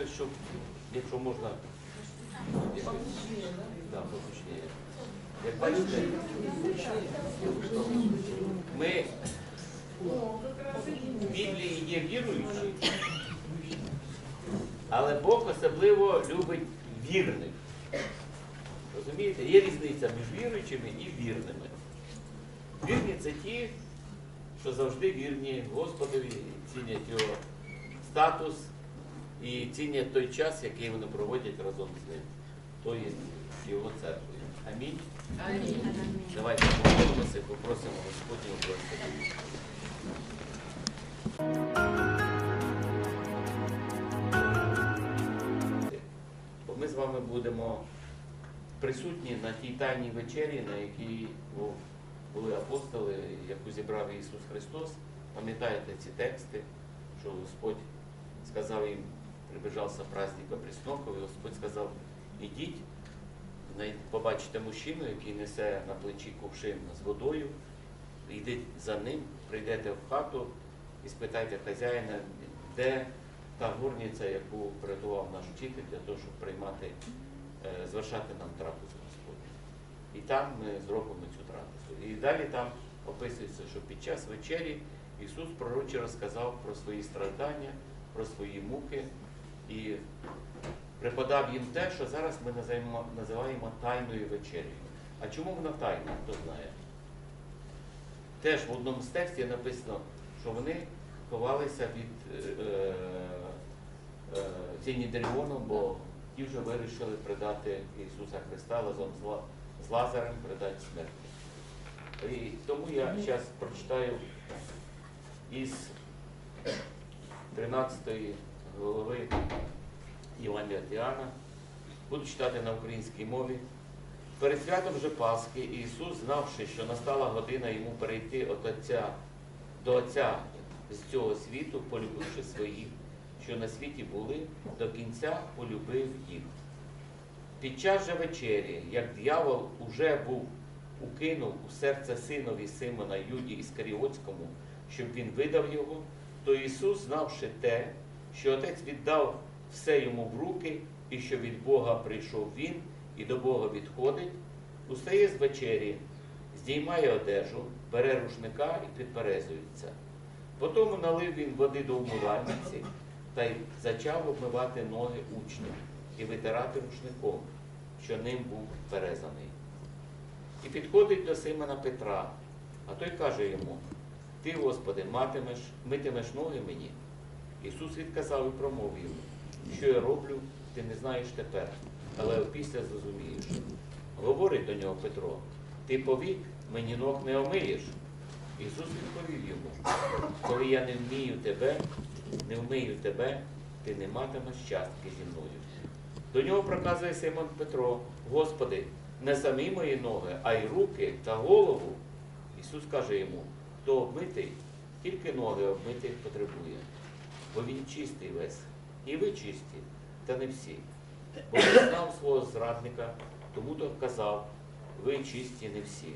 би, щоб, якщо можна. Як бачите, ми в Біблії є віруючі, але Бог особливо любить вірних. Розумієте, є різниця між віруючими і вірними. Вірні це ті, що завжди вірні Господові, цінять його статус і цінять той час, який вони проводять разом з ним, то є його церквою. Амінь. Давайте помолимося і попросимо Господнього благословення. Бо ми з вами будемо присутні на тій тайній вечері, на якій були апостоли, яку зібрав Ісус Христос. Пам'ятаєте ці тексти, що Господь сказав їм, прибіжався праздника Пресноков, і Господь сказав, ідіть, побачите мужчину, який несе на плечі кувшин з водою, йдіть за ним, прийдете в хату і спитайте хазяїна, де та горниця, яку приготував наш вчитель для того, щоб приймати, е, звершати нам трапезу Господню. І там ми зробимо цю трапезу. І далі там описується, що під час вечері Ісус пророче розказав про свої страждання, про свої муки і преподав їм те, що зараз ми називаємо, називаємо тайною вечерею. А чому вона тайна, хто знає? Теж в одному з текстів написано, що вони ховалися від е, е, е, тіні Дріону, бо ті вже вирішили предати Ісуса Христа разом з, з Лазарем, предати смерті. І тому я зараз прочитаю із 13 голови Євангелія від Буду читати на українській мові. Перед святом же Пасхи Ісус, знавши, що настала година йому перейти від Отця до Отця з цього світу, полюбивши своїх, що на світі були, до кінця полюбив їх. Під час же вечері, як дьявол уже був укинув у серце синові Симона Юді Іскаріотському, щоб він видав його, то Ісус, знавши те, що Отець віддав все йому в руки, і що від Бога прийшов він і до Бога відходить, устає з вечері, здіймає одежу, бере рушника і підперезується. Потім налив він води до умивальниці та й зачав обмивати ноги учням і витирати рушником, що ним був перезаний. І підходить до Симона Петра, а той каже йому: Ти, Господи, матимеш, митимеш ноги мені. Ісус відказав і промовив йому, що я роблю, ти не знаєш тепер, але опісля зрозумієш. Говорить до нього Петро, ти повік мені ног не омиєш. Ісус відповів йому, коли я не вмію тебе, не вмию тебе, ти не матимеш частки зі мною. До нього проказує Симон Петро, Господи, не самі мої ноги, а й руки та голову. Ісус каже йому, хто обмитий, тільки ноги обмити потребує, бо він чистий весь, і ви чисті, та не всі. Бо він знав свого зрадника, тому то казав, ви чисті не всі.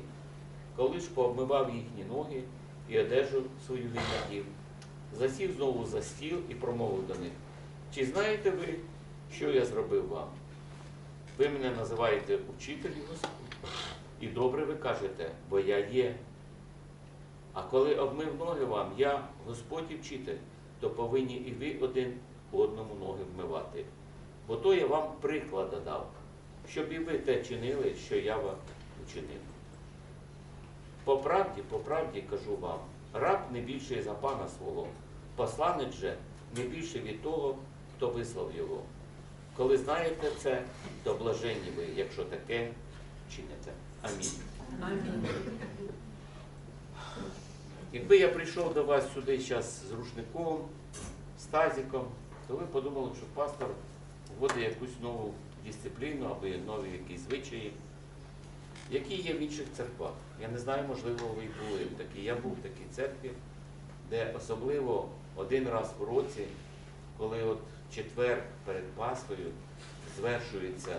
Коли ж пообмивав їхні ноги і одежу свою він засів знову за стіл і промовив до них, чи знаєте ви, що я зробив вам? Ви мене називаєте учитель Господь, і добре ви кажете, бо я є. А коли обмив ноги вам, я Господь і вчитель, то повинні і ви один одному ноги вмивати. Бо то я вам приклада дав, щоб і ви те чинили, що я вам учинив. По правді, по правді кажу вам, раб не більший за пана свого, посланець же не більше від того, хто вислав його. Коли знаєте це, то блаженні ви, якщо таке чините. Амінь. Якби я прийшов до вас сюди зараз з рушником, з тазиком, то ви подумали, що пастор вводить якусь нову дисципліну або нові якісь звичаї, які є в інших церквах. Я не знаю, можливо, ви були в такій. Я був в такій церкві, де особливо один раз в році, коли от четвер перед Пасхою звершується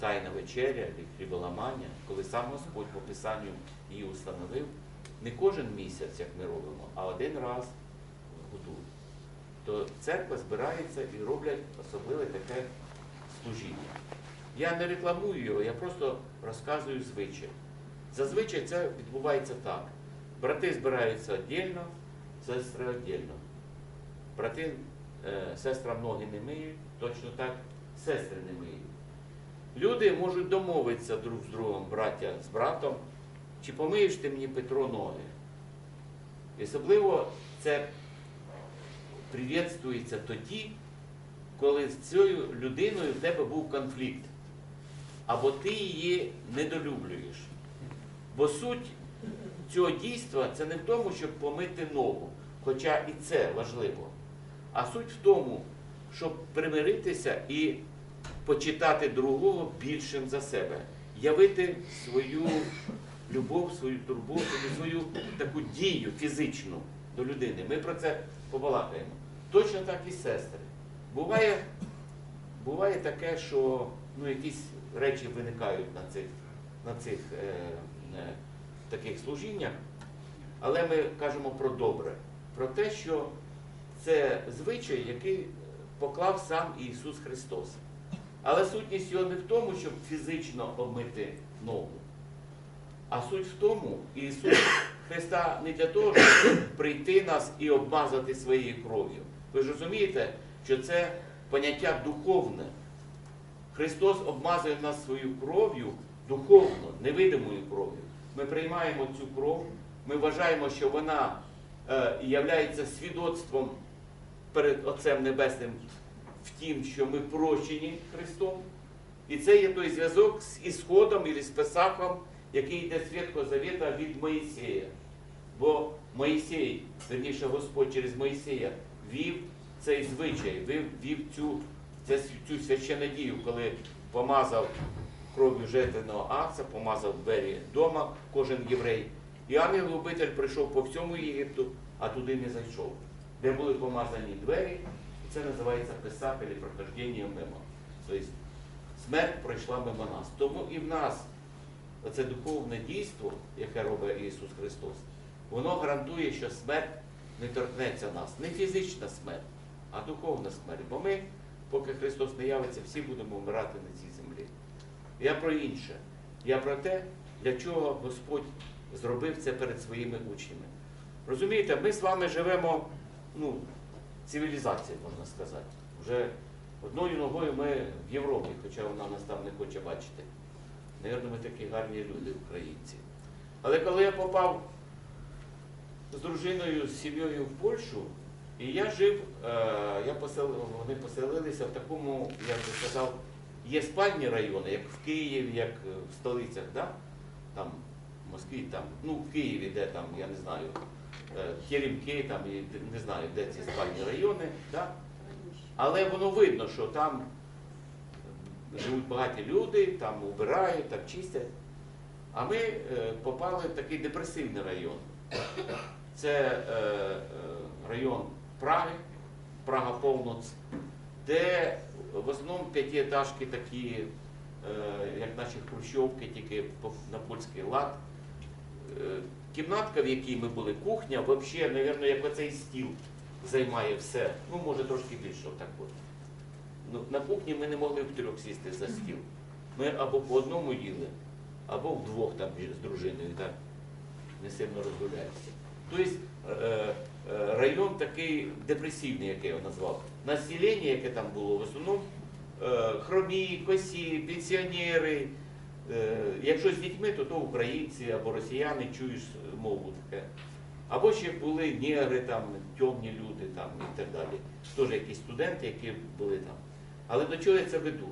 тайна вечеря і хліболамання, коли сам Господь по Писанню її установив, не кожен місяць, як ми робимо, а один раз в году. то церква збирається і роблять особливе таке служіння. Я не рекламую його, я просто розказую звичай. Зазвичай це відбувається так. Брати збираються віддільно, сестри віддільно. Брати, е, сестрам ноги не миють, точно так сестри не миють. Люди можуть домовитися друг з другом, браття з братом, чи помиєш ти мені Петро ноги. І особливо це привітствується тоді, коли з цією людиною в тебе був конфлікт, або ти її недолюблюєш. Бо суть цього дійства це не в тому, щоб помити ногу, хоча і це важливо, а суть в тому, щоб примиритися і почитати другого більшим за себе, явити свою любов, свою турботу, свою таку дію фізичну до людини. Ми про це побалакаємо. Точно так і сестри. Буває, буває таке, що ну, якісь речі виникають на цих, на цих е, е, таких служіннях, але ми кажемо про добре, про те, що це звичай, який поклав сам Ісус Христос. Але сутність його не в тому, щоб фізично обмити ногу. А суть в тому, Ісус Христа не для того, щоб прийти нас і обмазати своєю кров'ю. Ви ж розумієте, що це поняття духовне. Христос обмазує нас своєю кров'ю духовно, невидимою кров'ю. Ми приймаємо цю кров, ми вважаємо, що вона е, являється свідоцтвом перед Отцем Небесним в тім, що ми прощені Христом. І це є той зв'язок з Ісходом і з Песахом, який йде з Святого Завіта від Моїсея. Бо Моїсей, верніше Господь через Моїсея, вів цей звичай, вів, вів цю, цю священну дію, коли помазав кров'ю жертвеного акця, помазав двері дома, кожен єврей. І ангел-губитель прийшов по всьому Єгипту, а туди не зайшов. Де були помазані двері, і це називається або прохождення мимо. Тобто смерть пройшла мимо нас. Тому і в нас оце духовне дійство, яке робить Ісус Христос, воно гарантує, що смерть не торкнеться нас. Не фізична смерть, а духовна смерть. Бо ми, поки Христос не явиться, всі будемо вмирати на цій землі. Я про інше. Я про те, для чого Господь зробив це перед своїми учнями. Розумієте, ми з вами живемо, ну, цивілізація, можна сказати. Вже одною ногою ми в Європі, хоча вона нас там не хоче бачити. Навірно, ми такі гарні люди, українці. Але коли я попав з дружиною, з сім'єю в Польщу, і я жив, е, я посел, вони поселилися в такому, як би сказав, є спальні райони, як в Києві, як е, в столицях, да? там в Москві, там, ну в Києві, де там, я не знаю, е, там, не знаю, де ці спальні райони. Да? Але воно видно, що там живуть багаті люди, там убирають, там чистять. А ми е, попали в такий депресивний район. Це е, е, район Праги, Прага Повноц, де в основному п'ятиэтажки такі, як наші хрущовки, тільки на польський лад. Кімнатка, в якій ми були, кухня, взагалі, мабуть, як оцей стіл займає все. Ну, може трошки більше отак от. Ну, на кухні ми не могли втрьох сісти за стіл. Ми або по одному їли, або вдвох там з дружиною так не сильно розгуляємося. Тобто е, е, район такий депресивний, як я назвав. Населення, яке там було, в основному е, хромі, косі, пенсіонери. Е, якщо з дітьми, то то українці або росіяни чуєш мову таке. Або ще були негри, там, темні люди там, і так далі. Теж якісь студенти, які були там. Але до чого я це веду?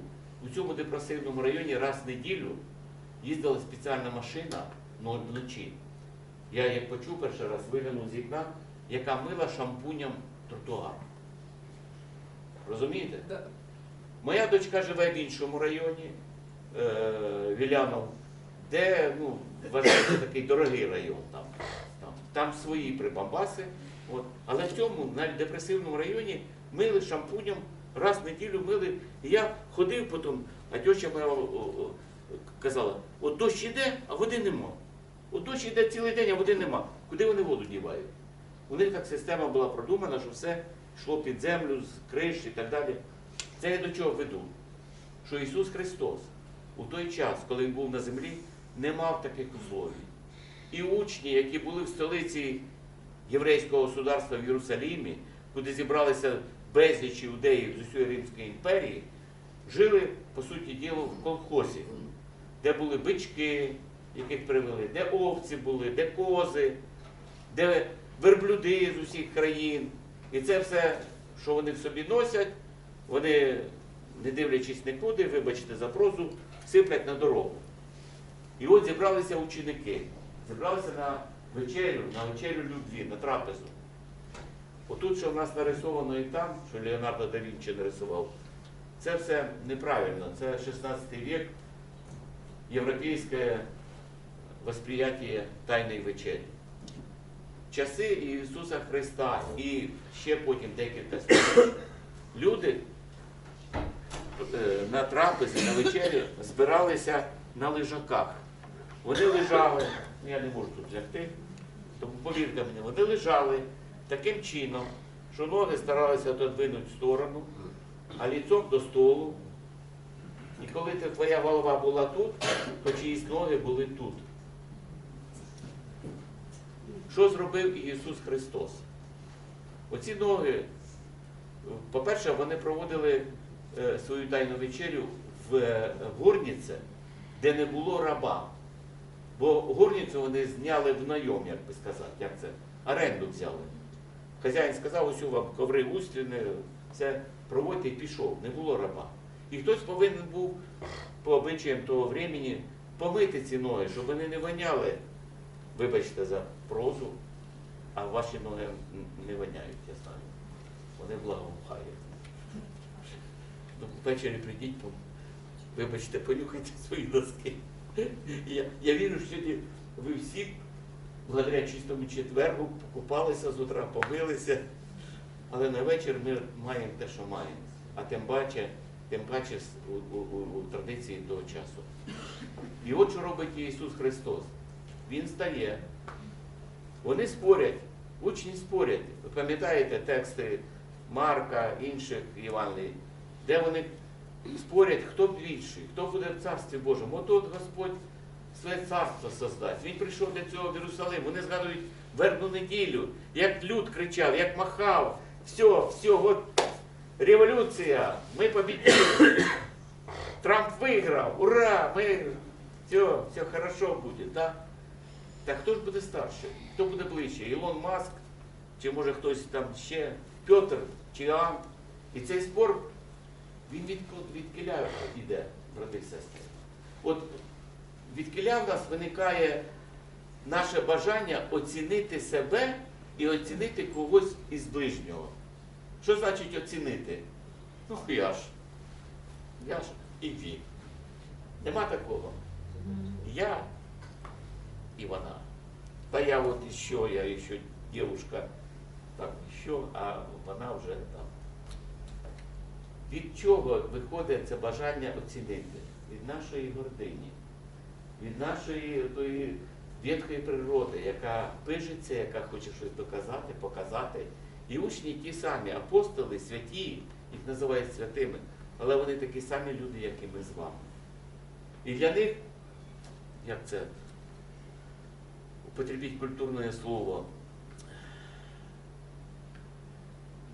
У цьому депресивному районі раз в неділю їздила спеціальна машина вночі. Я як почув перший раз, виглянув з вікна, яка мила шампунем тротуар. Розумієте? Да. Моя дочка живе в іншому районі, е, Вілянов, де ну, вважається такий дорогий район. Там, там, там свої прибамбаси. От. Але в цьому, навіть депресивному районі, мили шампунем, раз в неділю мили. І я ходив потім, а тьоща моя казала, от дощ іде, а води нема. От дощ іде цілий день, а води нема. Куди вони воду дівають? У них так система була продумана, що все йшло під землю з криш і так далі. Це я до чого веду? Що Ісус Христос у той час, коли Він був на землі, не мав таких условій. І учні, які були в столиці єврейського государства в Єрусалімі, куди зібралися безліч іудеїв з усієї Римської імперії, жили, по суті діла, в колхозі, де були бички, яких привели, де овці були, де кози, де верблюди з усіх країн. І це все, що вони в собі носять, вони, не дивлячись нікуди, вибачте за прозу, сиплять на дорогу. І от зібралися ученики, зібралися на вечерю, на вечерю любві, на трапезу. Отут, що в нас нарисовано і там, що Леонардо да Вінчі нарисував, це все неправильно. Це 16 вік, європейське восприяття Тайної вечері. Часи Ісуса Христа і ще потім декілька століть люди е, на трапезі, на вечері збиралися на лежаках. Вони лежали, ну, я не можу тут лягти, тому повірте мені, вони лежали таким чином, що ноги старалися отодвинути в сторону, а ліцом до столу. І коли твоя голова була тут, то чиїсь ноги були тут. Що зробив Ісус Христос? Оці ноги, по-перше, вони проводили е, свою тайну вечерю в е, горниці, де не було раба. Бо горницю вони зняли в найом, як би сказати, як це, оренду взяли. Хазяїн сказав, ось у вам коври густріни, все проводьте і пішов, не було раба. І хтось повинен був по обичаям того времени помити ці ноги, щоб вони не воняли, вибачте за прозу, а ваші ноги не воняють, я знаю. Вони благоухають. Ну, ввечері прийдіть, вибачте, понюхайте свої носки. Я, я вірю, що ви всі, благодаря чистому четвергу, покупалися з утра, помилися. Але на вечір ми маємо те, що маємо. А тим паче, тим паче у, у, у традиції того часу. І от що робить Ісус Христос. Він стає. Вони спорять, учні спорять. Ви пам'ятаєте тексти Марка, інших Євангелій, де вони спорять, хто більший, хто буде в Царстві Божому. От от Господь своє царство создасть. Він прийшов для цього в Єрусалим. Вони згадують вербну неділю, як люд кричав, як махав. Все, все, от революція, ми победили. Трамп виграв, ура! Ми все, все хорошо буде. Да? Так хто ж буде старший? Хто буде ближче? Ілон Маск, чи може хтось там ще, Петр чи Іоанн? І цей спор він від, від киля йде, брати і сестри. От від киля в нас виникає наше бажання оцінити себе і оцінити когось із ближнього. Що значить оцінити? Ну я ж. Я ж і він. Нема такого. Я і вона. Та я от іще, я іще дівушка, там що, а вона вже там. Від чого виходить це бажання оцінити? Від нашої гордині, від нашої тої ветхої природи, яка пижиться, яка хоче щось доказати, показати. І учні ті самі, апостоли, святі, їх називають святими, але вони такі самі люди, як і ми з вами. І для них, як це, употребіть культурне слово,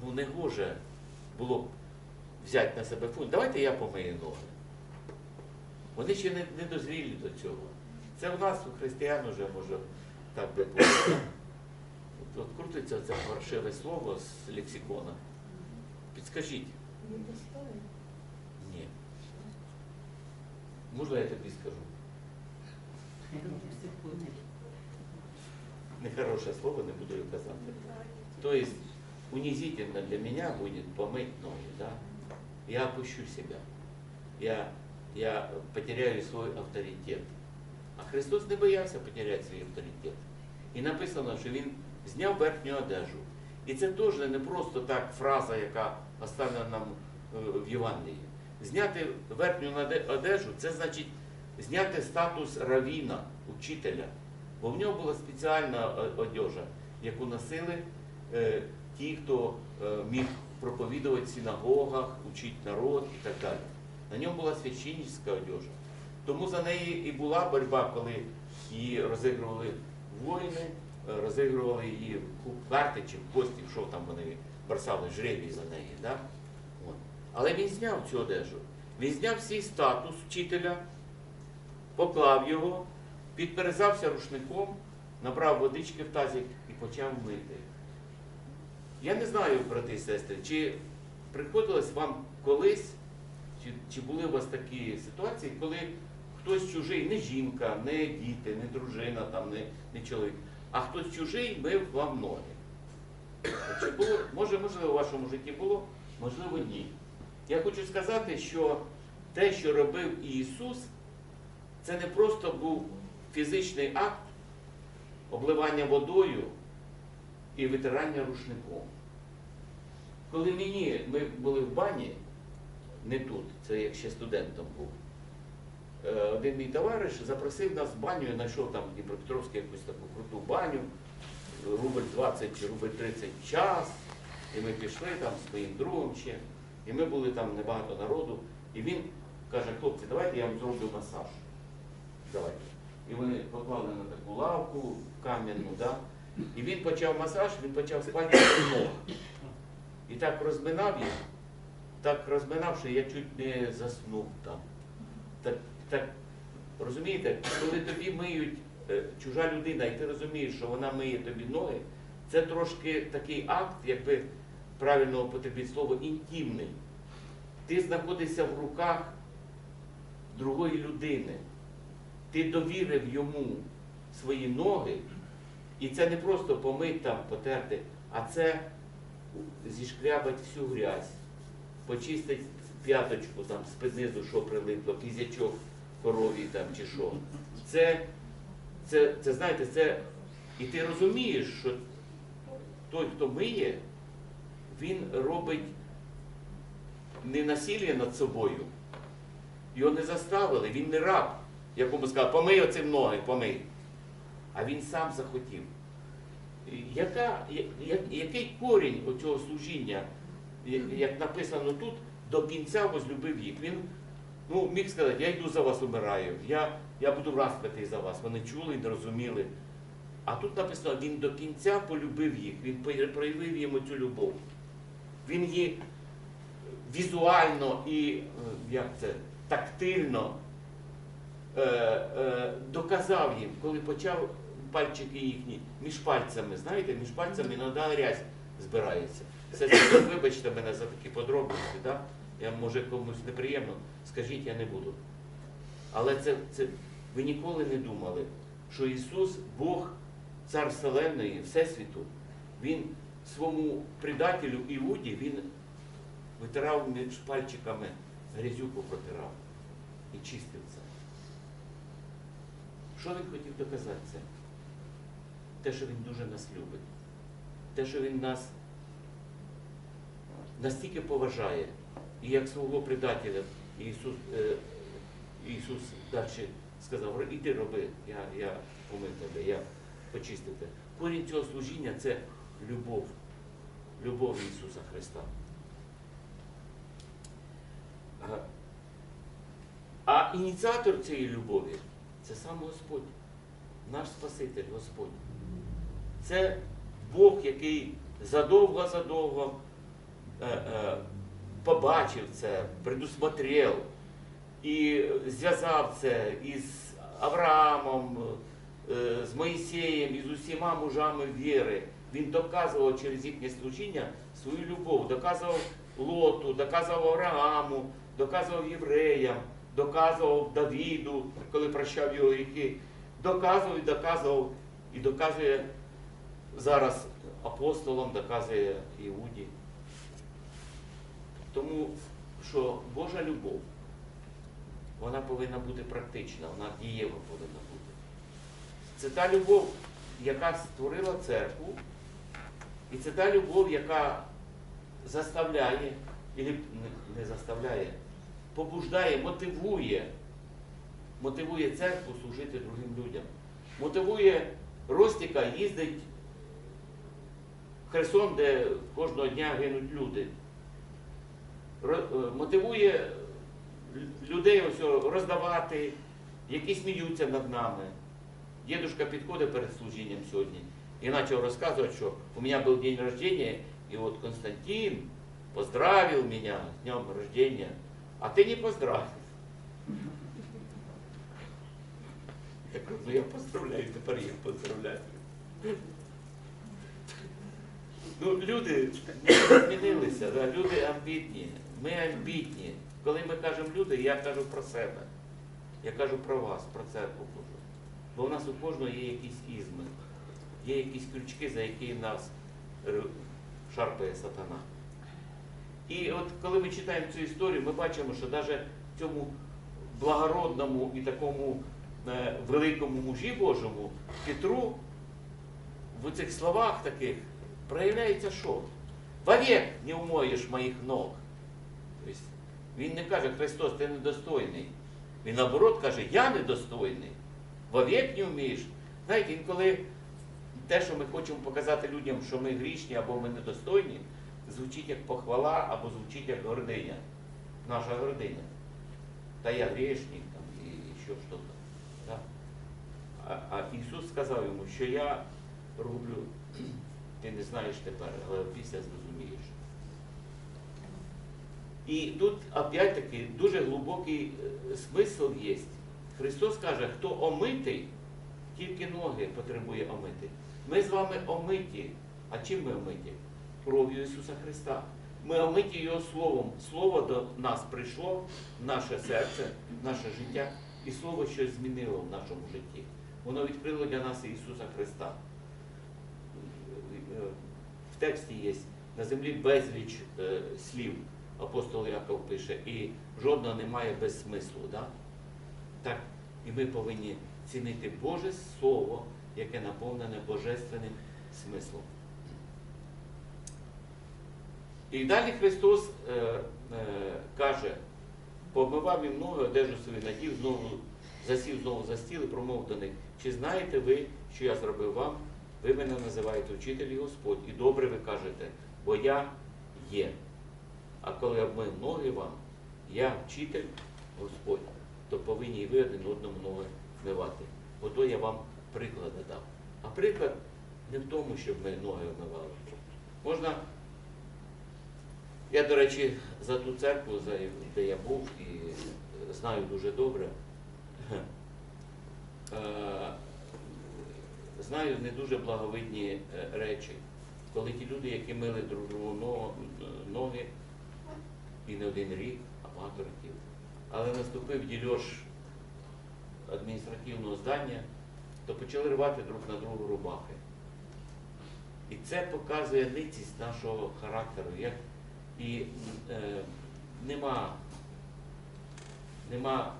ну не гоже було б взяти на себе фунт. Давайте я помию ноги. Вони ще не, не дозрілі до цього. Це в нас, у християн, уже може так би було. От, от крутиться це паршиве слово з лексикона. Підскажіть. Ні. Можна я тобі скажу? Нехорошее слово, не буду его казать. То есть унизительно для меня будет помыть ноги, да? Я опущу себя. Я, я потеряю свой авторитет. А Христос не боявся потеряти свій авторитет. І написано, що Він зняв верхню одежу. І це теж не просто так фраза, яка оставлена нам е, в Євангелії. Зняти верхню одежу це значить зняти статус равіна, учителя. Бо в нього була спеціальна одежа, яку носили е, ті, хто е, міг проповідувати в синагогах, учити народ і так далі. На ньому була священницька одежа. Тому за неї і була боротьба, коли її розігрували воїни, е, розігрували її в карти чи в кості, що там вони бросали жребій за неї. Да? От. Але він зняв цю одежу. Він зняв свій статус вчителя, поклав його, підперезався рушником, набрав водички в тазик і почав мити. Я не знаю, брати і сестри, чи приходилось вам колись, чи, чи були у вас такі ситуації, коли хтось чужий, не жінка, не діти, не дружина, там, не, не чоловік, а хтось чужий мив вам ноги. Чи було, може, можливо, у вашому житті було, можливо, ні. Я хочу сказати, що те, що робив Ісус, це не просто був фізичний акт обливання водою і витирання рушником. Коли мені, ми були в бані, не тут, це як ще студентом був, е, один мій товариш запросив нас в баню, я знайшов там в Дніпропетровську якусь таку круту баню, рубль 20 чи рубль 30 час. І ми пішли там з своїм другом ще. І ми були там небагато народу. І він каже, хлопці, давайте я вам зроблю масаж. Давайте. І вони поклали на таку лавку кам'яну, да? і він почав масаж, він почав спати ног. І так розминав їх, так розминав, що я чуть не заснув там. Так, так, розумієте, коли тобі миють е, чужа людина, і ти розумієш, що вона миє тобі ноги, це трошки такий акт, якби правильно употребити слово, інтимний. Ти знаходишся в руках другої людини. Ти довірив йому свої ноги, і це не просто помить там, потерти, а це зішкрябать всю грязь, почистить п'яточку там з-під що прилипло, кізячок корові там чи що. Це, це, це знаєте, це. І ти розумієш, що той, хто миє, він робить не насилля над собою. Його не заставили, він не раб, якому сказав, помий оцим ноги, помий. А він сам захотів. Яка, я- я- який корінь оцього служіння, як написано тут, до кінця возлюбив їх. Він ну, міг сказати, я йду за вас умираю, я, я буду розпитий за вас. Вони чули і не розуміли. А тут написано, він до кінця полюбив їх, він проявив йому цю любов. Він її візуально і е, як це, тактильно е, е, доказав їм, коли почав пальчики їхні між пальцями, знаєте, між пальцями іноді грязь збирається. Це, це вибачте мене за такі подробиці, да? я може комусь неприємно, скажіть, я не буду. Але це, це ви ніколи не думали, що Ісус, Бог, Цар Вселенної, Всесвіту, Він своєму предателю Іуді, Він витирав між пальчиками, грязюку протирав і чистив це. Що він хотів доказати це? Те, що він дуже нас любить. Те, що він нас настільки поважає. І як свого предателя Ісус, е, Ісус далі сказав, іди роби, я, я помив тебе, я почистив тебе. Корінь цього служіння це любов. Любов Ісуса Христа. А- ініціатор цієї любові це сам Господь, наш Спаситель Господь. Це Бог, який задовго-задовго побачив це, предусмотрел і зв'язав це із Авраамом, е, з Моїсеєм і з усіма мужами віри. Він доказував через їхнє служіння свою любов, доказував Лоту, доказував Аврааму, доказував євреям, доказував Давіду, коли прощав його гріхи, доказував і доказував і доказує зараз апостолам, доказує Іуді. Тому що Божа любов, вона повинна бути практична, вона дієва повинна бути. Це та любов, яка створила церкву, і це та любов, яка заставляє, і не заставляє, побуждає, мотивує, мотивує церкву служити другим людям. Мотивує Ростіка їздить в Херсон, де кожного дня гинуть люди. Е, Мотивує людей ось роздавати, які сміються над нами. Дедушка підходить перед служінням сьогодні і почав розказувати, що у мене був день рождения, і от Константин поздравив мене з днем рождения, а ти не поздравив. Я кажу, ну я поздравляю, тепер їх поздравляю. Ну, люди змінилися, да? люди амбітні. Ми амбітні. Коли ми кажемо люди, я кажу про себе. Я кажу про вас, про церкву Божу. Бо у нас у кожного є якісь ізми, є якісь крючки, за які нас е, шарпає сатана. І от коли ми читаємо цю історію, ми бачимо, що навіть в цьому благородному і такому е, великому мужі Божому Петру в цих словах таких проявляється що? Вовек не умоєш моїх ног. Тобто він не каже, Христос, ти недостойний. Він наоборот каже, я недостойний. Вовек не вмієш. Знаєте, інколи те, що ми хочемо показати людям, що ми грішні або ми недостойні, звучить як похвала або звучить як гординя. Наша гординя. Та я грішник там, і ще щось. Да? А, а Ісус сказав йому, що я роблю, ти не знаєш тепер, але після зрозумієш. І тут опять-таки дуже глибокий е, смисл є. Христос каже, хто омитий, тільки ноги потребує омити. Ми з вами омиті. А чим ми омиті? Кров'ю Ісуса Христа. Ми омиті Його Словом. Слово до нас прийшло наше серце, в наше життя, і Слово щось змінило в нашому житті. Воно відкрило для нас Ісуса Христа. Е, В тексті є на землі безліч е, слів, апостол Яков пише, і жодного немає без смислу. Да? Так, і ми повинні цінити Боже Слово, яке наповнене божественним смислом. І далі Христос е, е, каже, помивав їм ноги, одежу свою надів, знову засів знову за стіл і промовив до них, чи знаєте ви, що я зробив вам? Ви мене називаєте вчитель і Господь, і добре ви кажете, бо я є. А коли обмив ноги вам, я вчитель, Господь, то повинні ви один одному ноги вмивати. Ото я вам приклади дав. А приклад не в тому, щоб ми ноги вмивали. Можна. Я, до речі, за ту церкву, де я був і знаю дуже добре. Е, Знаю не дуже благовидні е, речі, коли ті люди, які мили друг другу ноги, і не один рік, а багато років. Але наступив дільош адміністративного здання, то почали рвати друг на другу рубахи. І це показує ницість нашого характеру. Як і е, нема, нема,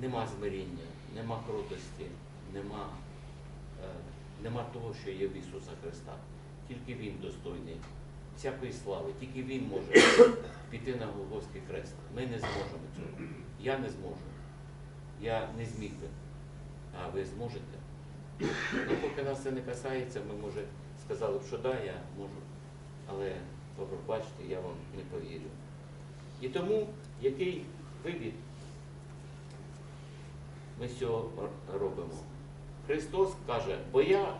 нема змиріння, нема кротості, нема, е, нема того, що є в Ісуса Христа. Тільки Він достойний всякої слави, тільки Він може піти на Голгофський хрест. Ми не зможемо цього. Я не зможу. Я не зміг би. А ви зможете. Ну, поки нас це не касається, ми може сказали б, що да, я можу. Але пробачте, я вам не повірю. І тому який вивід ми з цього робимо? Христос каже, бо я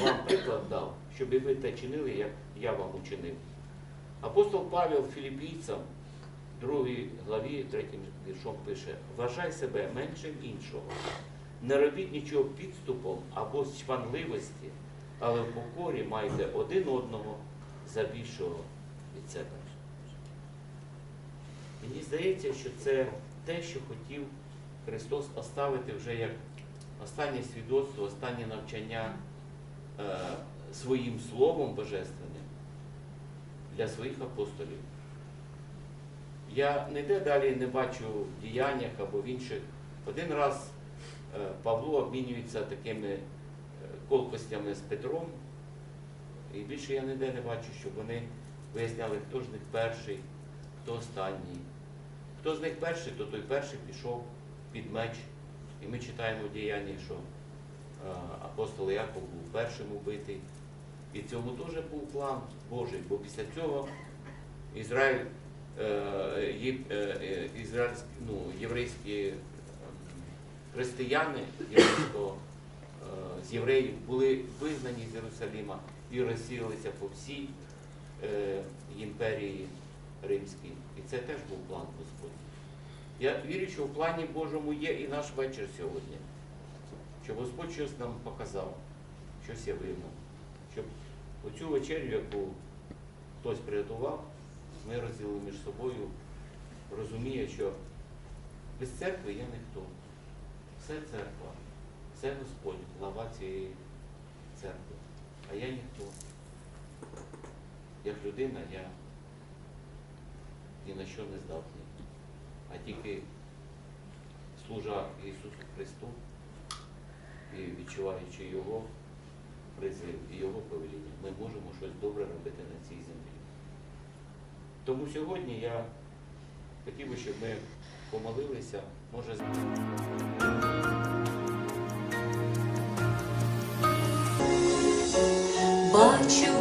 вам приклад дав, щоб і ви те чинили, як я вам учинив. Апостол Павел Філіппійцям, 2 главі, 3 віршом пише, вважай себе меншим іншого. Не робіть нічого підступом або з чванливості, але в покорі майте один одного за більшого від себе. Мені здається, що це те, що хотів Христос оставити вже як останнє свідоцтво, останнє навчання е, своїм Словом Божественним для своїх апостолів. Я ніде далі не бачу в діяннях або в інших. Один раз е, Павло обмінюється такими е, колкостями з Петром, і більше я ніде не бачу, щоб вони виясняли, хто з них перший, хто останній. Хто з них перший, то той перший пішов під меч. І ми читаємо в діянні, що е, апостол Яков був першим убитий, І цього теж був план Божий, бо після цього Ізраїль, е, е, ізраїльські, ну, єврейські християни єврейського, з євреїв були вигнані з Єрусалима і розсіялися по всій імперії Римській. І це теж був план Господній. Я вірю, що в плані Божому є і наш вечір сьогодні. Щоб Господь щось нам показав, щось явив. Щоб оцю вечерю, яку хтось приготував, ми розділили між собою, розуміє, що без церкви я ніхто. Все церква, все Господь, глава цієї церкви. А я ніхто. Як людина я ні на що не здатний. А тільки служа Ісусу Христу і відчуваючи Його призив і Його повеління, ми можемо щось добре робити на цій землі. Тому сьогодні я хотів би, щоб ми помолилися, може, Бачу